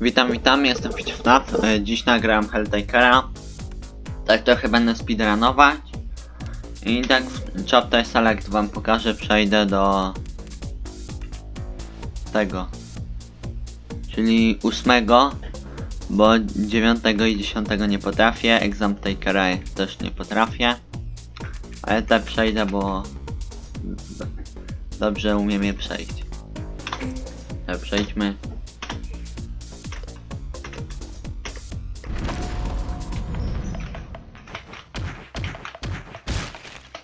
Witam, witam, jestem FitFNAF. E, Dziś nagram Helltakera. Tak trochę będę speedrunować. I tak w Chapter Select wam pokażę, przejdę do tego. Czyli ósmego, bo dziewiątego i dziesiątego nie potrafię, Exam Takera też nie potrafię. Ale tak przejdę, bo dobrze umiem je przejść. Tak, przejdźmy.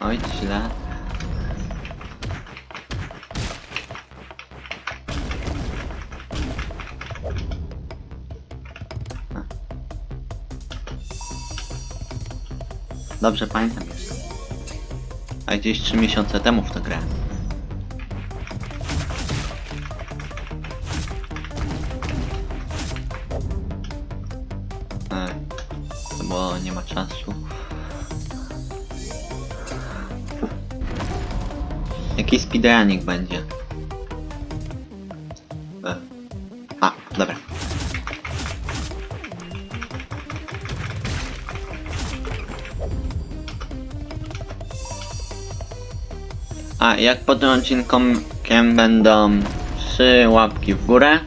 Oj, źle. Dobrze pamiętam jeszcze. A gdzieś 3 miesiące temu w to grałem. Ej, bo nie ma czasu. Jaki speedrunik będzie? E. A, dobra. A, jak pod odcinkiem będą trzy łapki w górę,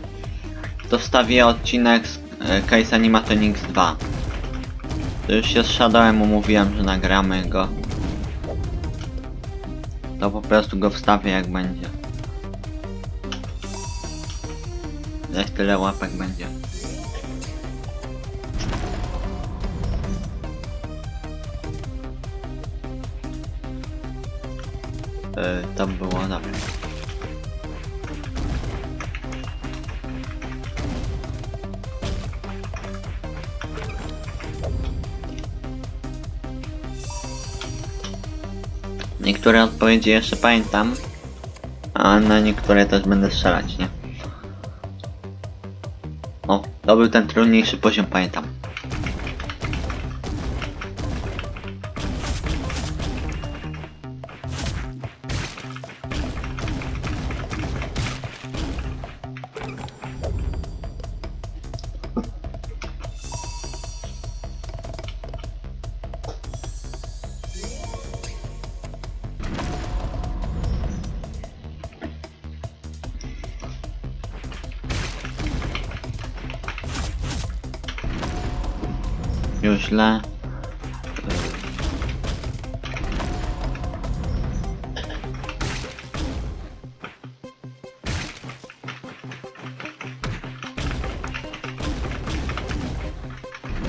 to wstawię odcinek z e, Case Animatronics 2. To już się z Shadowem umówiłem, że nagramy go. To po prostu go wstawię jak będzie. Jak tyle łapek będzie. Yy, to było dobre. Niektóre odpowiedzi jeszcze pamiętam, a na niektóre też będę strzelać, nie? O, to był ten trudniejszy poziom, pamiętam.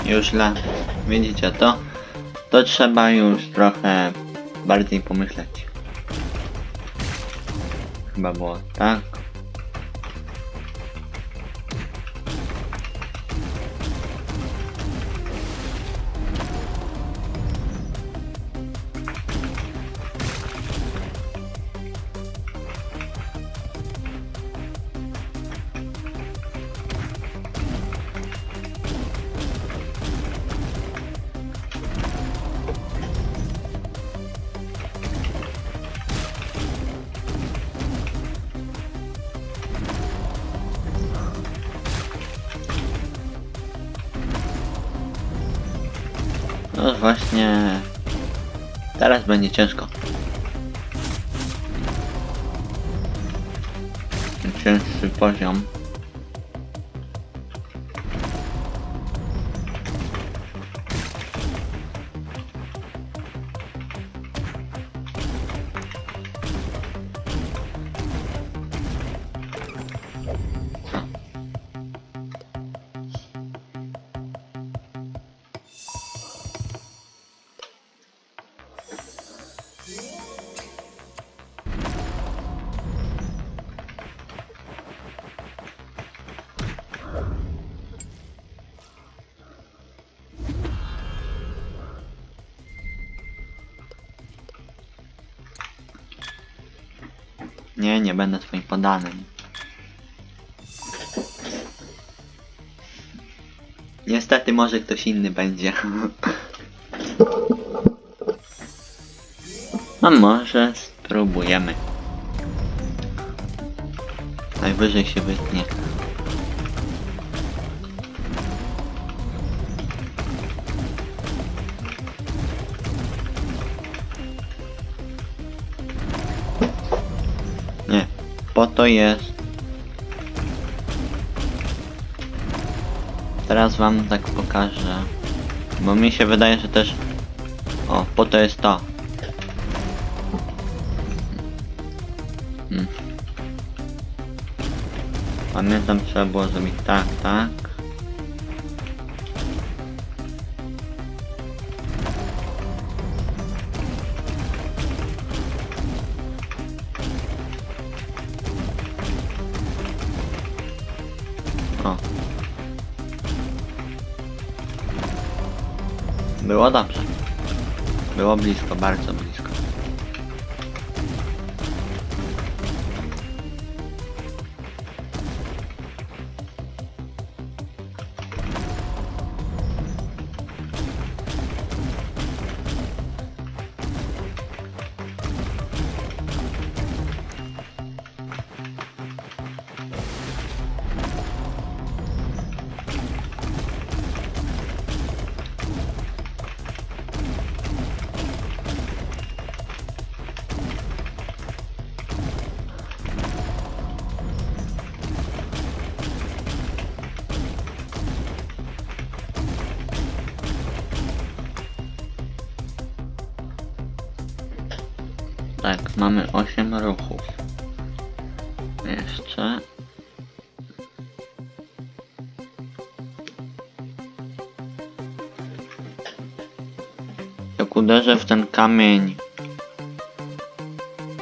Już źle. Widzicie to? To trzeba już trochę bardziej pomyśleć. Chyba było tak. No właśnie. Teraz będzie ciężko. Cięższy poziom. Nie, nie będę twoim podanym. Niestety może ktoś inny będzie. A może spróbujemy. Najwyżej się wytnie. Po to jest. Teraz wam tak pokażę. Bo mi się wydaje, że też... O, po to jest to. Hmm. Pamiętam, trzeba było zrobić tak, tak. Było dobrze. Było blisko, bardzo blisko. Tak, mamy 8 ruchów. Jeszcze. Jak uderzę w ten kamień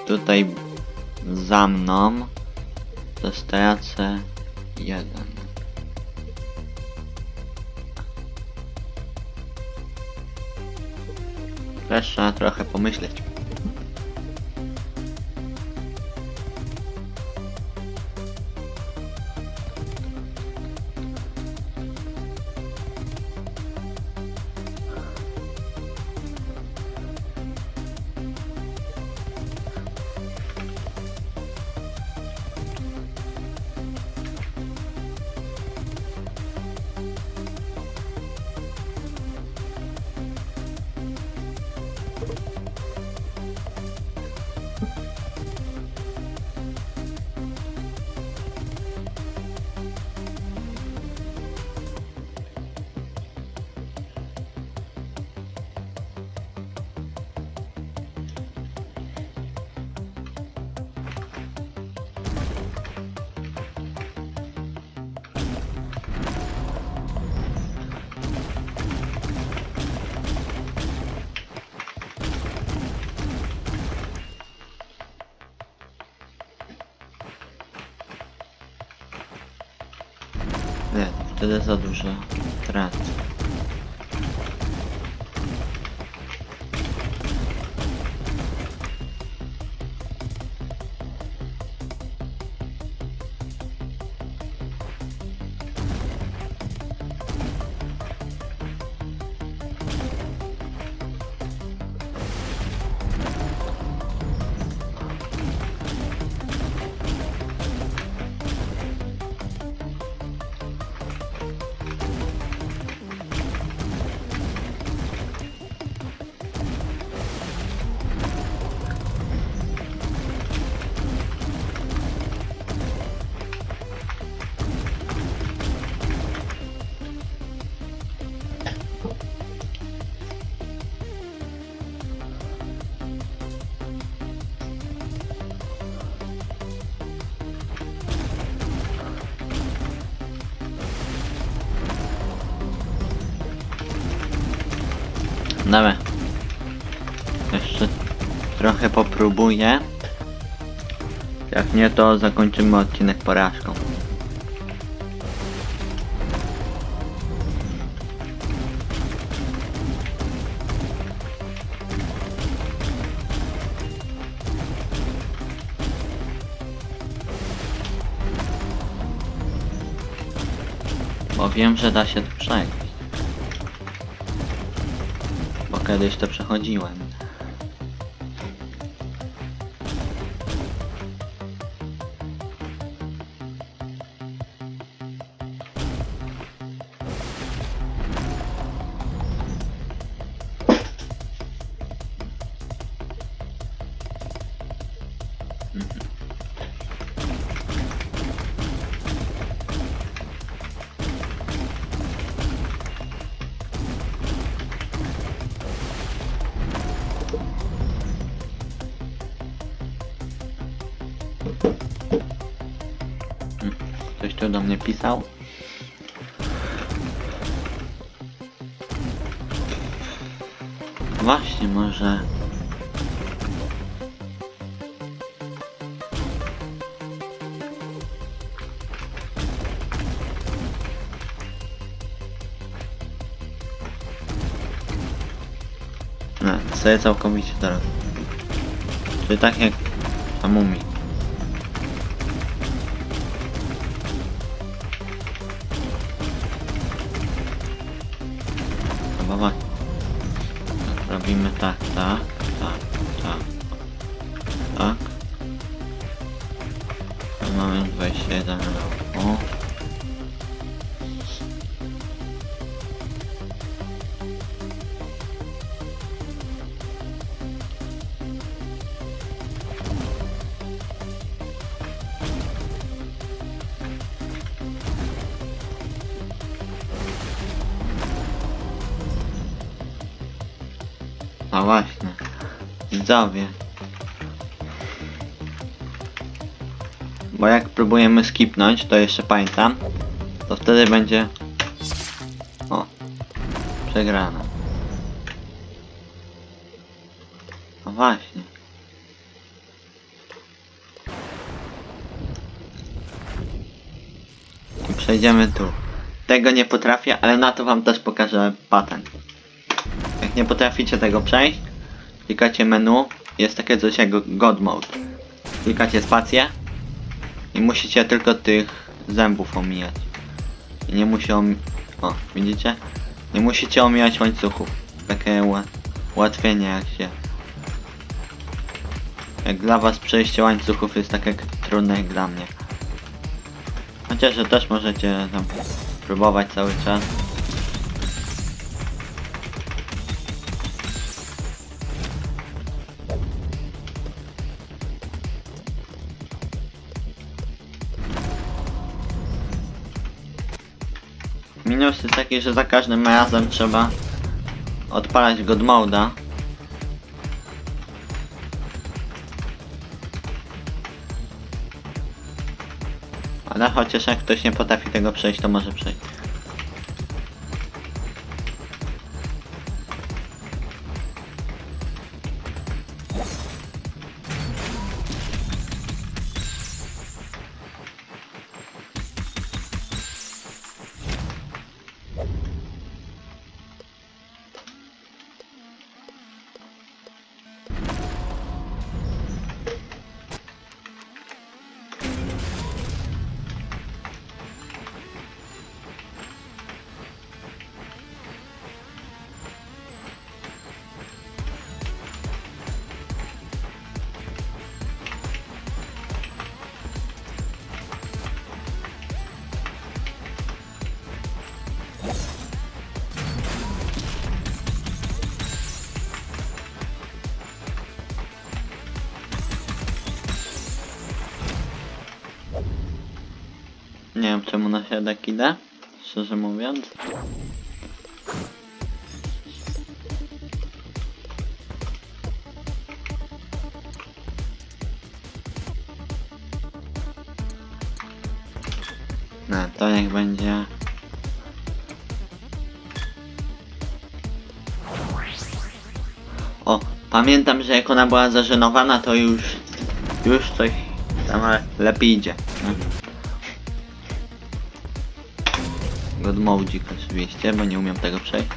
tutaj za mną, to stracę jeden. Trzeba trochę pomyśleć. Wtedy za dużo tracę. Dobra. Jeszcze trochę popróbuję. Jak nie, to zakończymy odcinek porażką. Bo wiem, że da się to przejść. Kiedyś to przechodziłem. Tu do mnie pisał. Właśnie, może... No, sobie całkowicie teraz. Czy tak jak Amumi. Robimy tak, tak, tak, tak, tak. Mamy 21 roku. A właśnie. Widzowie. Bo jak próbujemy skipnąć, to jeszcze pamiętam, to wtedy będzie... O. Przegrana. No właśnie. Przejdziemy tu. Tego nie potrafię, ale na to wam też pokażę patent. Jak nie potraficie tego przejść, klikacie menu, jest takie coś jak God Mode. Klikacie spację i musicie tylko tych zębów omijać. I nie musi om... O, widzicie? Nie musicie omijać łańcuchów. Takie ła... ułatwienie jak się... Jak dla was przejście łańcuchów jest takie trudne jak dla mnie. Chociaż że też możecie tam próbować cały czas. Minus jest taki, że za każdym razem trzeba odpalać God Mode'a. Ale chociaż jak ktoś nie potrafi tego przejść, to może przejść. Nie wiem czemu na środek idę, szczerze mówiąc. No, to niech będzie. O, pamiętam, że jak ona była zażenowana, to już, już coś tam lepiej idzie. God Modzik oczywiście, bo nie umiem tego przejść.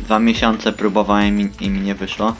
Dwa miesiące próbowałem i mi nie wyszło.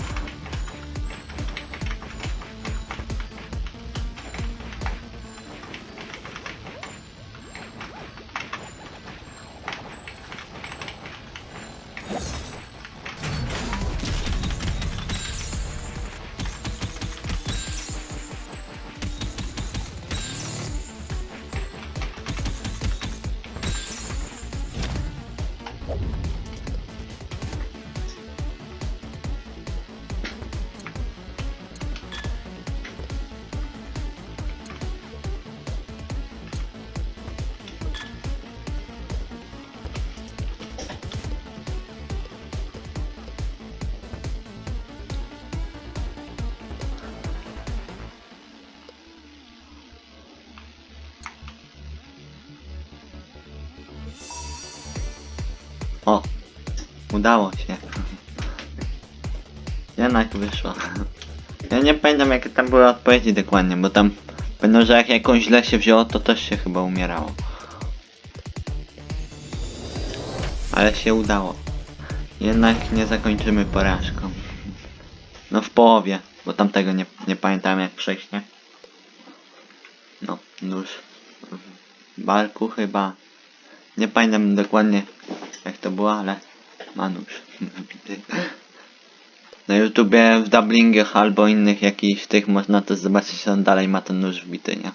Udało się. Jednak wyszło. Ja nie pamiętam jakie tam były odpowiedzi dokładnie, bo tam będą, że jak jakąś źle się wzięło, to też się chyba umierało. Ale się udało. Jednak nie zakończymy porażką. No w połowie, bo tamtego nie, nie pamiętam jak przejść, nie? No, nóż. W barku chyba. Nie pamiętam dokładnie jak to było, ale ma nóż. Na YouTubie w dublingach albo innych jakichś tych można to zobaczyć, on dalej ma ten nóż wbity, nie?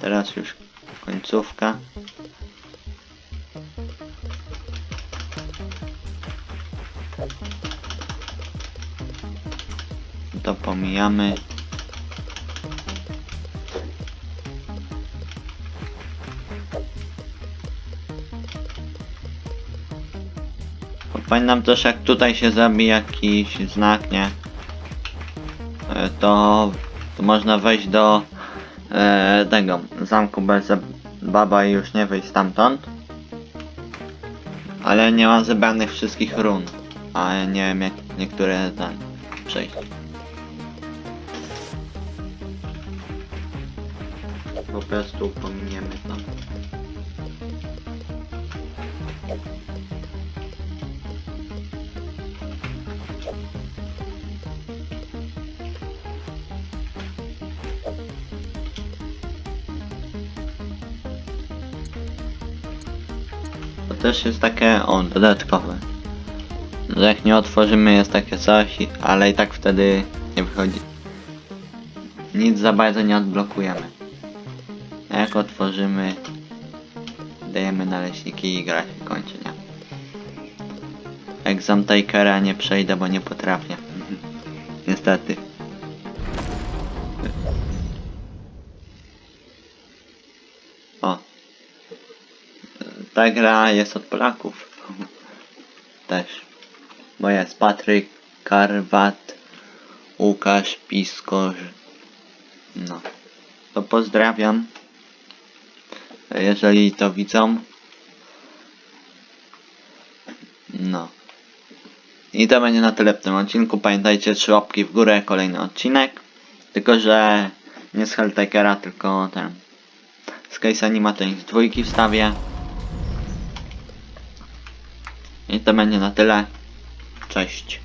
Teraz już końcówka. To pomijamy. Pamiętam też jak tutaj się zrobi jakiś znak, nie? E, To, to można wejść do e, tego zamku baba i już nie wyjść stamtąd. Ale nie mam zebranych wszystkich run. A nie wiem jak niektóre tak przejść. Po prostu pominiemy to. To też jest takie, o, dodatkowe. Że jak nie otworzymy jest takie coś, ale i tak wtedy nie wychodzi. Nic za bardzo nie odblokujemy. A jak otworzymy, dajemy naleśniki i gra się kończy, nie? Exam Takera nie przejdę, bo nie potrafię. Niestety. Ta gra jest od Polaków. Też. Bo jest Patryk, Karwat, Łukasz, Piskorz. No. To pozdrawiam. Jeżeli to widzą. No. I to będzie na tyle w tym odcinku. Pamiętajcie, trzy łapki w górę, kolejny odcinek. Tylko, że nie z Helltakera, tylko ten. Z Case Animatronics dwójki wstawię. I to będzie na tyle. Cześć.